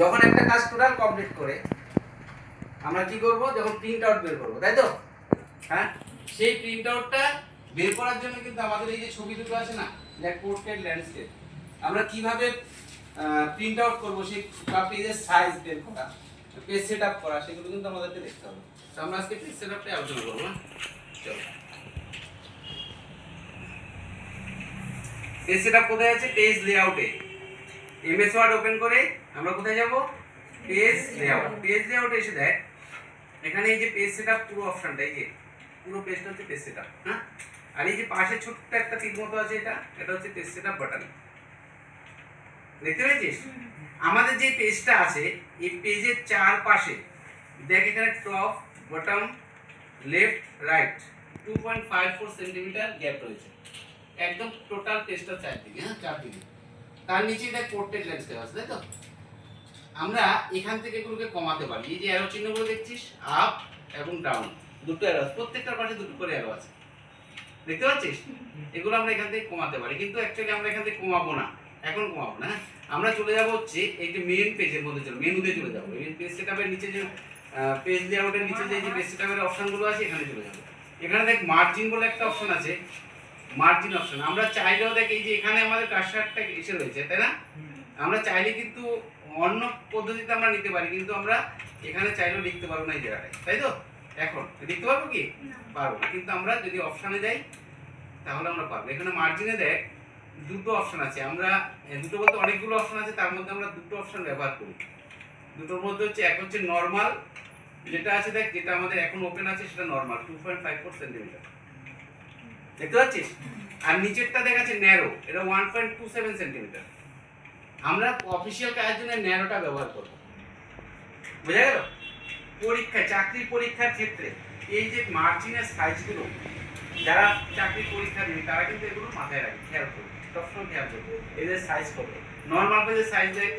যখন একটা কাজ টোটাল কমপ্লিট করে, আমরা কি করব? যখন প্রিন্ট আউট বের করব, তাই তো? হ্যাঁ? সেই প্রিন্ট আউটটা বের করার জন্য কিন্তু আমাদের এই যে ছবি দুটো আছে না দেখ পোর্ট্রেট ল্যান্ডস্কেপ আমরা কীভাবে প্রিন্ট আউট করব? সেই পেজের সাইজ বের করা পেজ সেট আপ করা, সেগুলো কিন্তু আমাদেরকে দেখতে হবে। তো আমরা আজকে পেজ সেট আপটাই আলোচনা করব হ্যাঁ? চলো। পেজ সেট আপ কোথায় আছে? পেজ লেআউটে এমএস ওয়ার্ড ওপেন করে আমরা কোথায় যাব? পেজ লেআউট পেজ লেআউটে এসে দেখ, এখানে এই যে পেজ সেটআপ পুরো অপশনটা এই যে, পুরো পেজটা হচ্ছে পেজ সেটআপ হ্যাঁ? আর এই যে পাশে ছোট্ট একটা তীর মতো আছে এটা এটা হচ্ছে পেজ সেটআপ বাটন দেখতে পেয়েছিস? আমাদের যে পেজটা আছে, এই পেজের চারপাশে, দেখ এখানে top bottom left right two point five four centimetre gap রয়েছে। একদম টোটাল পেজটা চারদিকে হ্যাঁ চারদিকে। তার নিচে দেখ পোর্ট্রেট ল্যান্ডস্কেপ আছে, তাই তো? আমরা এখান থেকে এগুলোকে কমাতে পারি। এই যে অ্যারো চিহ্নগুলো দেখছিস আপ এবং ডাউন দুটো অ্যারো প্রত্যেকটার পাশে দুটো করে অ্যারো আছে। দেখতে পাচ্ছিস? এগুলো আমরা এখান থেকে কমাতে পারি, কিন্তু অ্যাকচুয়ালি আমরা এখান থেকে কমাবো না। এখন কমাবো না হ্যাঁ? আমরা চলে যাব হচ্ছে যে মেন পেজের মধ্যে চলে মেনুতে চলে যাব। মেন পেজ সেটআপের নিচে যে পেজ লেআউটের নিচে যে পেজ সেটআপের অপশনগুলো আছে, এখানে চলে যাব। এখানে দেখ মার্জিন বলে একটা অপশন আছে। মার্জিন অপশন আমরা চাইলেও দেখ এই যে এখানে আমাদের কার্সারটা এসে রয়েছে তাই না? আমরা চাইলে কিন্তু অন্য পদ্ধতিতে আমরা নিতে পারি কিন্তু আমরা এখানে চাইলেও লিখতে পারব না এই জায়গাটায় তাই তো? এখন লিখতে পারব কি? পারব না। কিন্তু আমরা যদি অপশানে যাই তাহলে আমরা পারব। এখানে মার্জিনে দেখ দুটো অপশন আছে। আমরা দুটো বলতে অনেকগুলো অপশন আছে তার মধ্যে আমরা দুটো অপশন ব্যবহার করি। দুটোর মধ্যে হচ্ছে এক হচ্ছে নর্মাল যেটা আছে দেখ যেটা আমাদের এখন ওপেন আছে সেটা normal two point five four centimetre দেখতে পাচ্ছিস? আর নিচেরটা দেখা যাচ্ছে ন্যারো এটা one point two seven centimetre আমরা অফিসিয়াল কাজের জন্য ন্যারোটা ব্যবহার করব। বোঝা গেল? পরীক্ষায় চাকরির পরীক্ষার ক্ষেত্রে এই যে মার্জিনের সাইজগুলো যারা চাকরির পরীক্ষা দিবে, তারা কিন্তু এগুলো মাথায় রাখে খেয়াল করবে, সবসময় খেয়াল করবে। এদের সাইজ কত? নর্মাল পেজের সাইজ দেখ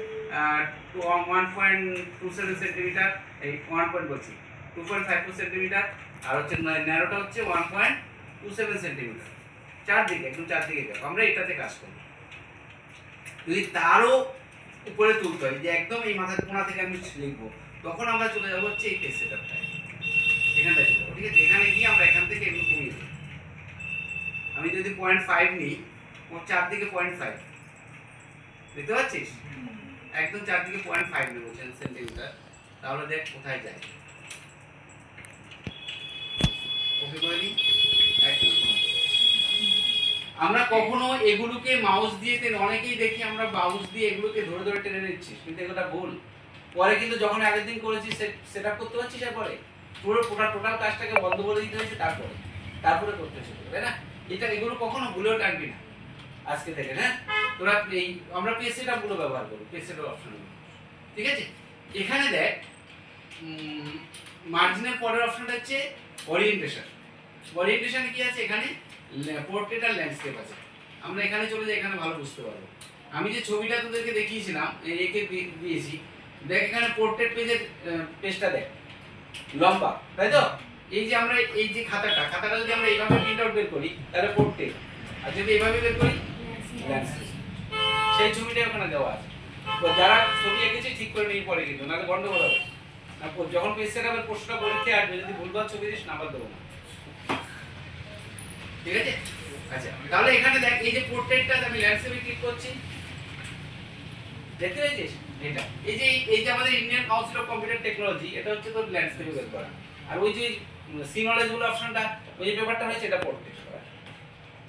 one point two seven centimetre এই ওয়ান পয়েন্ট বলছি two point five two centimetre আর হচ্ছে ন্যারোটা হচ্ছে one point two seven centimetre চারদিকে একদম চারদিকে যাব আমরা এটাতে কাজ করব যদি তারও উপরে তুলতে হয়। যে একদম এই মাথার কোনা থেকে আমি লিখব তখন আমরা চলে যাব হচ্ছে এই পেজ সেটআপটায় এখানটায় চলে যাব। ঠিক আছে? এখানে গিয়ে আমরা এখান থেকে এগুলো কমিয়ে দেবো। আমি যদি পয়েন্ট ফাইভ নিই চারদিকে পয়েন্ট ফাইভ দেখতে পাচ্ছিস? একদম চারদিকে পয়েন্ট ফাইভ নেব সেন্টিমিটার তাহলে দেখ কোথায় যায় ওকে করে দিই একদম কমাতে হবে। আমরা কখনো এগুলোকে মাউস দিয়ে অনেকেই দেখি আমরা মাউস দিয়ে এগুলোকে ধরে ধরে টেনে নিচ্ছি, কিন্তু এগুলো ভুল। পরে কিন্তু যখন আগের দিন করেছি সেট আপ করতে পারছিস পরে পুরো টোটাল টোটাল কাজটাকে বন্ধ করে দিতে হয়েছে, তারপরে। তারপরে করতে হয়েছে তাই না? এটা এগুলো কখনো ভুলেও টানবি না, আজকে থেকে হ্যাঁ? তোরা এই, আমরা পেজ সেটগুলো ব্যবহার করব পেজ সেট অপশনগুলো ঠিক আছে? এখানে দেখ মার্জিনের পরের অপশনটা হচ্ছে ওরিয়েন্টেশন ওরিয়েন্টেশনে কি আছে এখানে? পোর্ট্রেট আর ল্যান্ডস্কেপ আছে। আমরা এখানে চলে যাই, এখানে ভালো বুঝতে পারব। আমি যে ছবিটা তোদেরকে দেখিয়েছিলাম একে দিয়েছি, দেখ এখানে পোর্ট্রেট পেজের পেজটা দেখ। লম্বা, তাই তো? এই যে আমরা, এই যে খাতাটা খাতাটা যদি আমরা এইভাবে প্রিন্ট আউট বের করি, তাহলে পোর্ট্রেট আর যদি এইভাবে বের করি ল্যান্ডস্কেপ সেই ছবিটা ওখানে দেওয়া আছে। তো যারা ছবি এঁকেছে, ঠিক করে নিয়ে পরে কিন্তু, নাহলে গন্ডগোল হবে। যখন পেজ সেটআপের প্রশ্নটা পরীক্ষায় আসবে, যদি ভুলভাল ছবি দিস নাম্বার দেবো না। ঠিক আছে? আচ্ছা তাহলে এখানে দেখ, এই যে পোর্ট্রেটটা আমি ল্যান্ডস্কেপে ক্লিক করছি। দেখতে পেয়েছিস? এটা এই যে এই যে আমাদের Indian council of computer technology এটা হচ্ছে তোর ল্যান্ডস্কেপে বের করা আর ওই যে সি নলেজগুলো অপশনটা ওই যে পেপারটা হয়েছে, এটা পোর্ট্রেট করা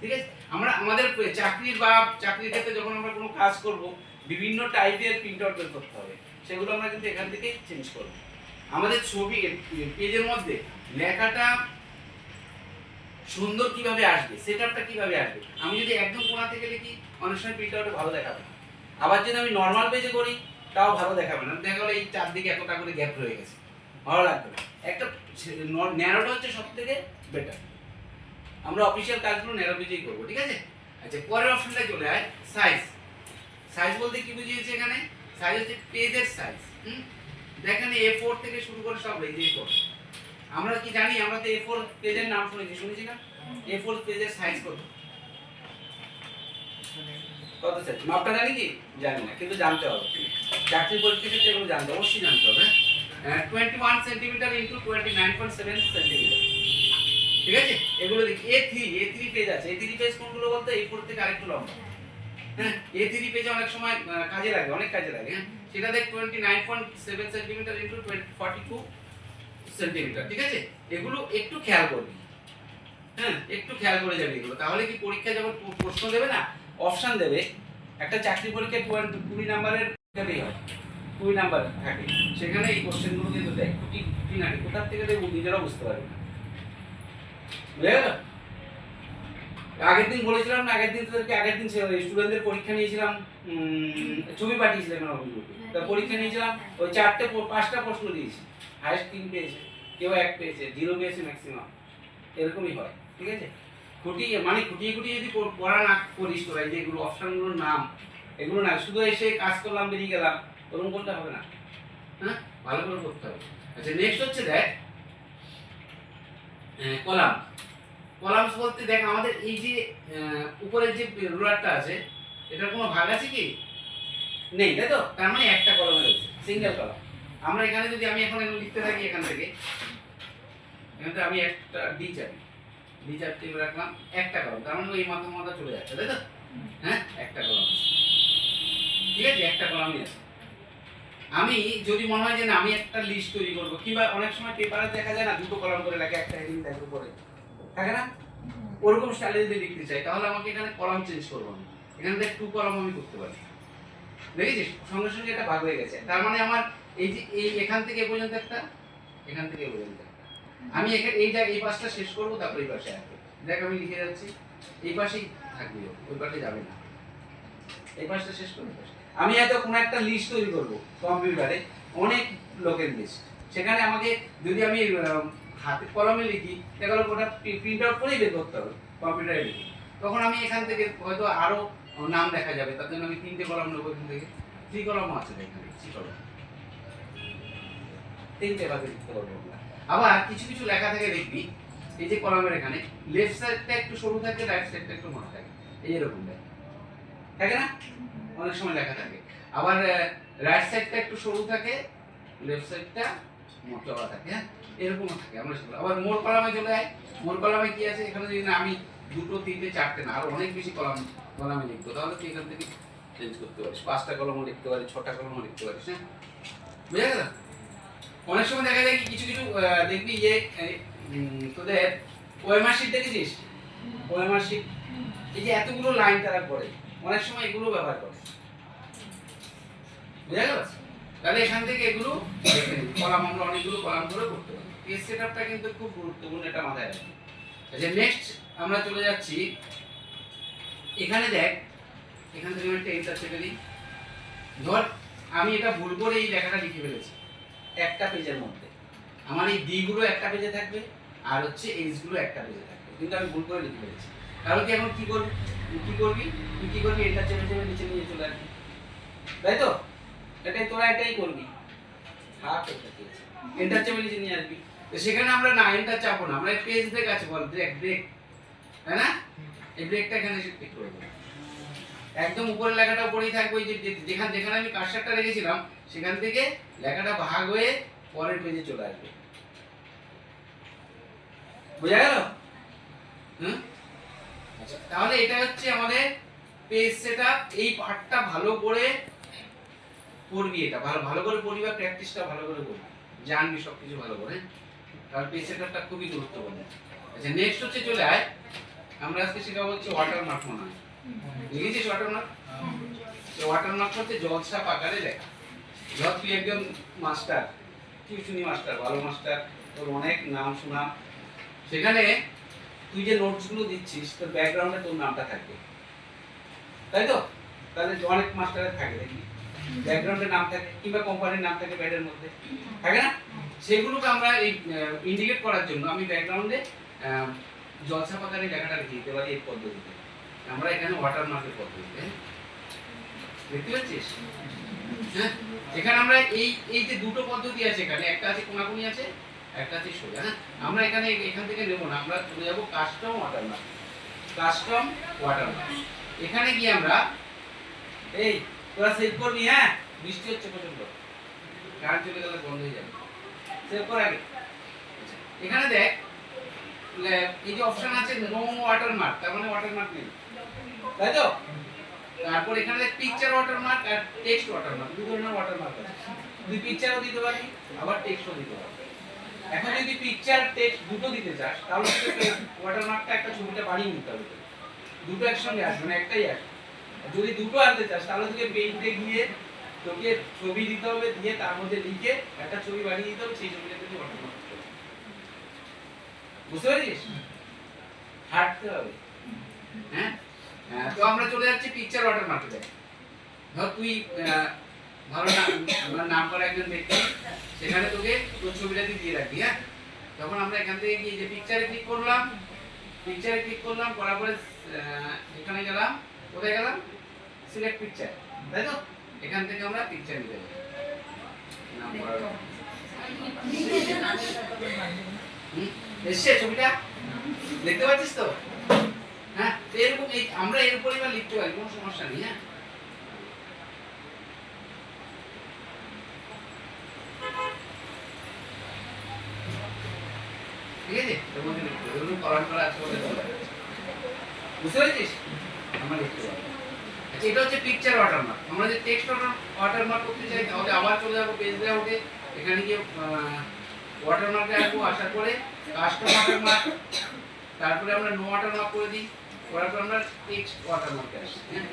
ঠিক আছে? আমরা, আমাদের চাকরির বা চাকরির ক্ষেত্রে যখন আমরা কোনো কাজ করব, বিভিন্ন টাইপের প্রিন্ট আউট বের করতে হবে। সেগুলো আমরা কিন্তু এখান থেকেই চেঞ্জ করব। আমাদের ছবি পেজের মধ্যে লেখাটা সুন্দর কীভাবে আসবে সেটআপটা কীভাবে আসবে? আমি যদি একদম কোণা থেকে লিখি অনেক সময় প্রিন্ট ভালো দেখাবে। না আবার যদি আমি নর্মাল পেজে করি, তাও ভালো দেখাবে না। দেখা গেলো এই চারদিকে এতটা করে গ্যাপ রয়ে গেছে। ভালো লাগবে না। একটা ন্যারোটা হচ্ছে সব থেকে বেটার আমরা অফিসিয়াল কাজগুলো ন্যারো পেজেই করব, ঠিক আছে? আচ্ছা পরের অপশনটা চলে আয় সাইজ সাইজ বলতে কি বুঝিয়েছে এখানে? সাইজ হচ্ছে পেজের সাইজ হুম? দেখেন এ ফোর থেকে শুরু করে সব যে ফোর আমরা কি জানি, আমরা তো এ ফোর পেজের নাম শুনেছি শুনেছি না? এ ফোর পেজের সাইজ কত? কত মাপটা জানি কি? জানি না, কিন্তু জানতে হবে। চাকরি এগুলো জানতে অবশ্যই জানতে হবে twenty one centimetre into twenty nine point seven centimetre ঠিক আছে? এগুলো দেখি। A three A three page আছে। এ থ্রি পেজ কোনগুলো বলতে? এই ফোর থেকে আরেকটু লম্বা। হ্যাঁ এ থ্রি পেজে অনেক সময় কাজে লাগে, অনেক কাজে লাগে হ্যাঁ। সেটা দেখ twenty nine point seven centimetre into twenty forty two centimetre, ঠিক আছে? এগুলো একটু খেয়াল করবি। হ্যাঁ একটু খেয়াল করে যাবি এগুলো। তাহলে কি পরীক্ষা যখন প্রশ্ন দেবে না, অপশন দেবে, একটা চাকরি পরীক্ষায় কুড়ি নাম্বারের হয়। কুড়ি নাম্বার থাকে। সেখানে এই কোশ্চেনগুলো কিন্তু দেয় কোথার থেকে দেবো নিজেরাও বুঝতে পারবে না। বুঝে গেল? আগের দিন বলেছিলাম না, আগের দিন তোদেরকে, আগের দিন স্টুডেন্টদের পরীক্ষা নিয়েছিলাম ছবি পাঠিয়েছিলাম তা পরীক্ষা নিয়েছিলাম, ওই চারটে পাঁচটা প্রশ্ন দিয়েছি। হায়েস্ট তিন পেয়েছে, কেউ এক পেয়েছে জিরো পেয়েছে ম্যাক্সিমাম এরকমই হয়, ঠিক আছে? খুঁটিয়ে মানে খুঁটিয়ে খুঁটিয়ে যদি পড়া না করিস তোরা, এই যে এগুলো অপশনগুলোর নাম, এগুলো না, শুধু এসে কাজ করলাম, বেরিয়ে গেলাম, ওরকম করতে হবে না। হ্যাঁ? ভালো করে করতে হবে। আচ্ছা নেক্সট হচ্ছে দেখ কলাম। কলামস বলতে দেখ, আমাদের এই যে উপরের যে রুলারটা আছে, এটার কোনো ভাগ আছে কি? নেই, তাই তো? তার মানে একটা কলম রয়েছে, সিঙ্গেল কলম। আমরা এখানে যদি আমি এখন লিখতে থাকি এখান থেকে আমি একটা ডি চাপি। ডি চাপ টিপে রাখলাম, একটা কলম। তার মানে এই মাথা মাথা চলে যাচ্ছে, তাই তো? হ্যাঁ একটা কলম ঠিক আছে, একটা কলমই আছে। আমি যদি মনে হয় যে না, আমি একটা লিস্ট তৈরি করব, কিংবা অনেক সময় পেপারে দেখা যায় না, দুটো কলম করে লাগে, একটা হেডিং থাকে উপরে। থাকে না? ওরকম স্টাইলে যদি লিখতে চাই, তাহলে আমাকে এখানে কলম চেঞ্জ করব আমি। এখান থেকে টু কলম আমি করতে পারি। দেখেছিস? সঙ্গে সঙ্গে এটা ভাগ হয়ে গেছে। তার মানে আমার এই যে, এই এখান থেকে পর্যন্ত একটা, এখান থেকে পর্যন্ত একটা। আমি এখানে এই এই পাশটা শেষ করব, তারপর এই পাশে আসব দেখ আমি লিখে যাচ্ছি, এই পাশেই থাকবে ওই পাশে যাবে না। এই পাশটা শেষ করব আমি হয়তো কোনো একটা লিস্ট তৈরি করব কম্পিউটারে অনেক লোকের লিস্ট সেখানে আমাকে যদি আমি হাতে কলমে লিখি, দেখা গেলো ওটা প্রিন্ট আউট করেই বের করতে হবে কম্পিউটারে লিখি। তখন আমি এখান থেকে হয়তো আরও নাম দেখা যাবে, তার জন্য আমি তিনটে কলম নেব এখান থেকে। থ্রি কলমও আছে এখানে থ্রি কলম। তিনটে ভাগে লিখতে পারব আবার কিছু কিছু লেখা থেকে দেখবি, এই যে কলমের এখানে লেফট সাইডটা একটু সরু থাকে রাইট সাইডটা একটু মোটা থাকে, এই এরকম দেয়। থাকে না? অনেক সময় লেখা থাকে। আবার রাইট সাইডটা একটু সরু থাকে লেফট সাইডটা মোটা থাকে হ্যাঁ? এরকমও থাকে, আমরা সেগুলো আবার মোর কলামে চলে যায় মোর কলামে কি আছে? এখানে যদি আমি দুটো, তিনটে, চারটে না, আরও অনেক বেশি কলাম, কলামে লিখব, তাহলে তুই এখান থেকে চেঞ্জ করতে পারিস। পাঁচটা কলমও লিখতে পারিস, ছটা কলমও লিখতে পারিস হ্যাঁ? বুঝা গেল? অনেক সময় দেখা যায় কিছু কিছু দেখবি যে তোদের ওয়েমার দেখেছিস? ওয়েমার এই যে এতগুলো লাইন তারা করে অনেক সময় এগুলো ব্যবহার করে। বুঝা গেল? তাহলে এখান থেকে এগুলো কলাম আমরা অনেকগুলো কলাম করে করতে পারি। পেজ সেটআপটা কিন্তু খুব গুরুত্বপূর্ণ, এটা মাথায় রাখবি আচ্ছা নেক্সট আমরা চলে যাচ্ছি। এখানে দেখ, এখান থেকে আমি এন্টার চেপে দিই। ধর, আমি এটা ভুল করে এই লেখাটা লিখে ফেলেছি, একটা পেজের মধ্যে। আমার এই ডি গুলো একটা পেজে থাকবে, আর হচ্ছে এইচগুলো একটা পেজে থাকবে। কিন্তু আমি ভুল করে লিখে ফেলেছি। তাহলে কি এখন কি করবি? কি করবি? তুই কি করবি? এটা চেপে চেপে নিচে নিয়ে চলে আসবি। তাই তো? এটাই তোরা এটাই করবি। হাফ এটা পেয়েছি এন্টার নিয়ে আসবি। তো সেখানে আমরা না এন্টার চাপবো না। আমরা পেজ ব্রেক আছে বল ব্রেক ব্রেক তাই না? এই ব্রেকটা এখানে এসে ক্লিক করে দেবো একদম উপরের লেখাটা উপরেই থাকবে ওই যে যে- যেখানে যেখানে আমি কার্সারটা রেখেছিলাম সেখান থেকে লেখাটা ভাগ হয়ে পরের পেজে চলে আসবে। বোঝা গেল? হুম? আচ্ছা তাহলে এটা হচ্ছে আমাদের পেজ সেটআপ এই পার্টটা ভালো করে পড়বি এটা, ভালো ভালো করে পড়বি বা প্র্যাকটিসটা ভালো করে করবি। জানবি সব কিছু ভালো করে। কারণ পেজ খুবই গুরুত্বপূর্ণ। আচ্ছা নেক্সট হচ্ছে চলে আয়। আমরা আজকে শেখাবো হচ্ছে ওয়াটার মার্ক মনে হয়। লিখেছিস ওয়াটার মার্ক ওয়াটার মার্ক হচ্ছে জলছাপ আকারে লেখা। ধর তুই একজন মাস্টার টিউশনি মাস্টার ভালো মাস্টার তোর অনেক নাম শোনা। সেখানে তুই যে নোটসগুলো দিচ্ছিস, তোর ব্যাকগ্রাউন্ডে তোর নামটা থাকবে। তাই তো? তাহলে অনেক মাস্টারের থাকে দেখি ব্যাকগ্রাউন্ডে নাম থাকে কিংবা কোম্পানির নাম থাকে ব্যাডের মধ্যে। থাকে না? সেগুলোকে আমরা এই ইন্ডিকেট করার জন্য আমি ব্যাকগ্রাউন্ডে জলছাপ আকারে লেখাটা লিখে দিতে পারি এই পদ্ধতিতে। আমরা এখানে ওয়াটার মার্কের পদ্ধতিতে? দেখতে পাচ্ছিস? হ্যাঁ? এখানে আমরা এই এই যে দুটো পদ্ধতি আছে এখানে, একটা আছে কোনাকুনি আছে, একটা আছে সোজা হ্যাঁ? আমরা এখানে এখান থেকে নেব না, আমরা চলে যাব কাস্টম ওয়াটারমার্ক কাস্টম ওয়াটারমার্ক এখানে গিয়ে আমরা, এই তোরা সেভ করবি হ্যাঁ? বৃষ্টি হচ্ছে প্রচণ্ড কারেন্ট চলে গেলে বন্ধ হয়ে যাবে। সেভ কর আগে। আচ্ছা, এখানে দেখ এই যে অপশন আছে নো ওয়াটার মার্ক তার মানে ওয়াটার মার্ক নেই। তাই তো? তারপর এখানে দেখ পিকচার ওয়াটার মার্ক আর টেক্সট ওয়াটার মার্ক দু ধরনের ওয়াটার মার্ক আছে। তুই পিকচারও দিতে পারবি আবার টেক্সটও দিতে পারবি। এখন যদি পিকচার টেক্সট দুটো দিতে চাস তাহলে ওয়াটার মার্কটা একটা ছবিটা বাড়িয়ে নিতে হবে। দুটো একসঙ্গে আসবে না একটাই আসবে। যদি দুটো আনতে চাস তাহলে তোকে পেইন্টে গিয়ে তোকে ছবি দিতে হবে দিয়ে তার মধ্যে লিখে একটা ছবি বানিয়ে দিতে হবে সেই ছবিটা ওয়াটার মার্ক করতে। বুঝতে হাঁটতে হবে। হ্যাঁ? হ্যাঁ, তো আমরা চলে যাচ্ছি পিকচার ওয়াটার মার্কেটে ধর তুই ধরো নাম করা একজন ব্যক্তি সেখানে তোকে তোর ছবিটা দিয়ে রাখবি হ্যাঁ? তখন আমরা এখান থেকে গিয়ে যে পিকচারে ক্লিক করলাম পিকচারে ক্লিক করলাম করার পরে এখানে গেলাম। কোথায় গেলাম? সিলেক্ট পিকচার তাই তো? এখান থেকে আমরা পিকচার নিতে এসছে ছবিটা? দেখতে পাচ্ছিস তো? হ্যাঁ এরকম এই আমরা এর এবার লিখতে পারি, কোনো সমস্যা নেই হ্যাঁ। ঠিক আছে। বুঝতে পেরেছিস? আমরা লিখতে পারি এটা হচ্ছে পিকচার ওয়াটারমার্ক আমরা যে টেক্সট ওয়াটারমার্ক করতে চাই তাহলে আবার চলে যাব পেজ লেআউটে এখানে গিয়ে ওয়াটারমার্কে আসব আসার পরে কাস্টম ওয়াটারমার্ক তারপরে আমরা নো ওয়াটারমার্ক করে দিই করার পর আমরা টেক্সট ওয়াটারমার্কে আসি হ্যাঁ?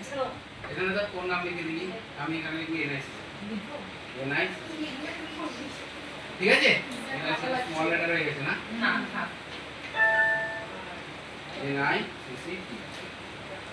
এখানে তো কোন নাম লিখে দিই আমি এখানে লিখবি এনআইসি এনআইসি ঠিক আছে? এনআইসি স্মল লেটার হয়ে গেছে না? এনআইসি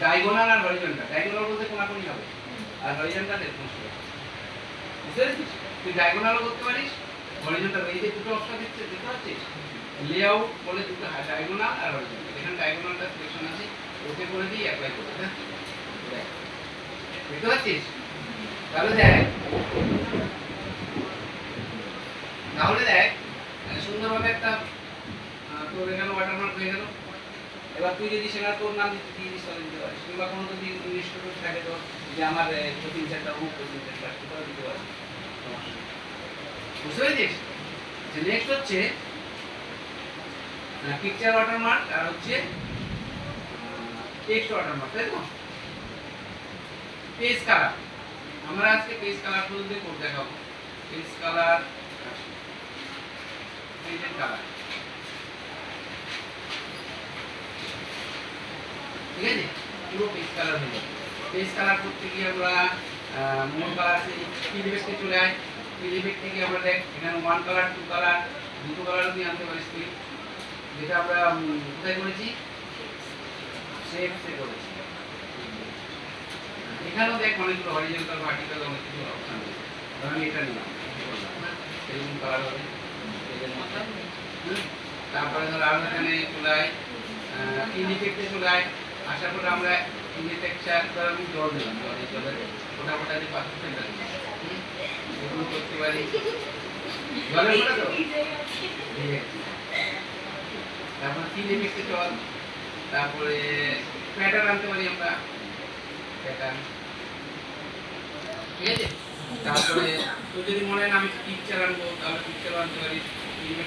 ডায়াগোনাল আর হরিজন্টাল ডায়াগোনাল বলতে কোনাকুনি হবে। আর হরিজন্টাল এরকম হবে? বুঝতে পেরেছিস? তুই ডায়াগোনালও করতে পারিস হরিজন্টাল এই যে দুটো অপশন দিচ্ছে, দেখতে পাচ্ছিস? লেআউট বলে দুটো ডায়াগোনাল আর হরিজন্টাল এখানে ডায়াগোনালটা সিলেকশন আছে, ওকে করে দিই অ্যাপ্লাই করে হ্যাঁ? পাচ্ছিস? তাহলে দেখ তাহলে দেখ সুন্দরভাবে একটা তোর এখানে ওয়াটারমার্ক হয়ে গেল। এবার তুই যদি সেখানে তোর নাম দিতে দিয়ে দিস দিতে পারিস। কিংবা কোনো যদি ইংলিশ টোটো থাকে তো যে আমার কোচিং সেন্টার হোক কোচিং সেন্টার সেটাও দিতে পারিস। বুঝতে পেরেছিস? যে নেক্সট হচ্ছে পিকচার ওয়াটারমার্ক আর হচ্ছে টেক্সট ওয়াটারমার্ক তাই তো? পেজ কালার আমরা আজকে পেজ কালার করে দেখাবো। পেজ কালার পেজের কালার ঠিক আছে পুরো পেজ কালার হয়ে যাবে। পেজ কালার করতে গিয়ে আমরা মোর কালার পিলিবেক্টে চলে আয়। পিলিবেক থেকে আমরা দেখ, এখানে ওয়ান কালার টু কালার দুটো কালার দিয়ে আনতে পারিস তুই। যেটা আমরা কোথায় করেছি? শেপসে করেছি। এখানেও দেখ অনেকগুলো হরিজন্টাল ভার্টিক্যাল অনেক কিছু অপশন রয়েছে আমি এটা নিলাম। এরকম কালার হবে? তারপরে ধর আরও এখানে চলে আয়। ইন্ডিফেক্টে চলে আয়। আসার পরে আমরা ইন্ডিফেকচার ধর আমি জল দিলাম জলে জলে ওটা ওটা দিয়ে পাঁচ সেন্টার এগুলো করতে পারি। জলের ওটা তো। তারপর তিন ইফেক্টে চল তারপরে প্যাটার্ন আনতে পারি আমরা। প্যাটার্ন ঠিক আছে? তারপরে তোর যদি মনে হয় আমি পিকচার আনব, তাহলে পিকচার আনতে পারি।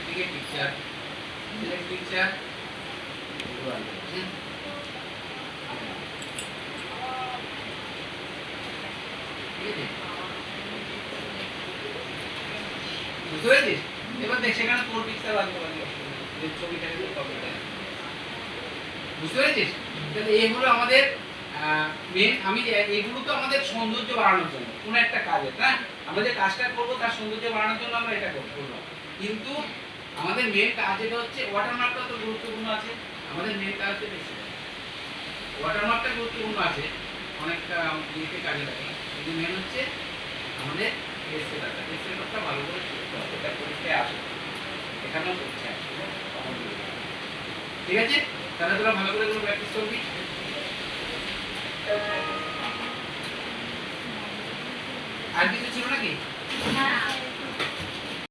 থেকে পিকচার সিলেক্ট পিকচার সৌন্দর্য বাড়ানোর জন্য আমরা এটা কিন্তু আমাদের মেন কাজ যেটা হচ্ছে ওয়াটারমার্কটা তো গুরুত্বপূর্ণ আছে, আমাদের মেন কাজ হচ্ছে ওয়াটারমার্কটা গুরুত্বপূর্ণ আছে, অনেকটা ইয়েতে কাজে লাগে। আমাদের পরীক্ষায় আসে আসে ঠিক আছে? তাহলে তোরা ভালো করে প্র্যাকটিস করবি? আর কিছু ছিল নাকি?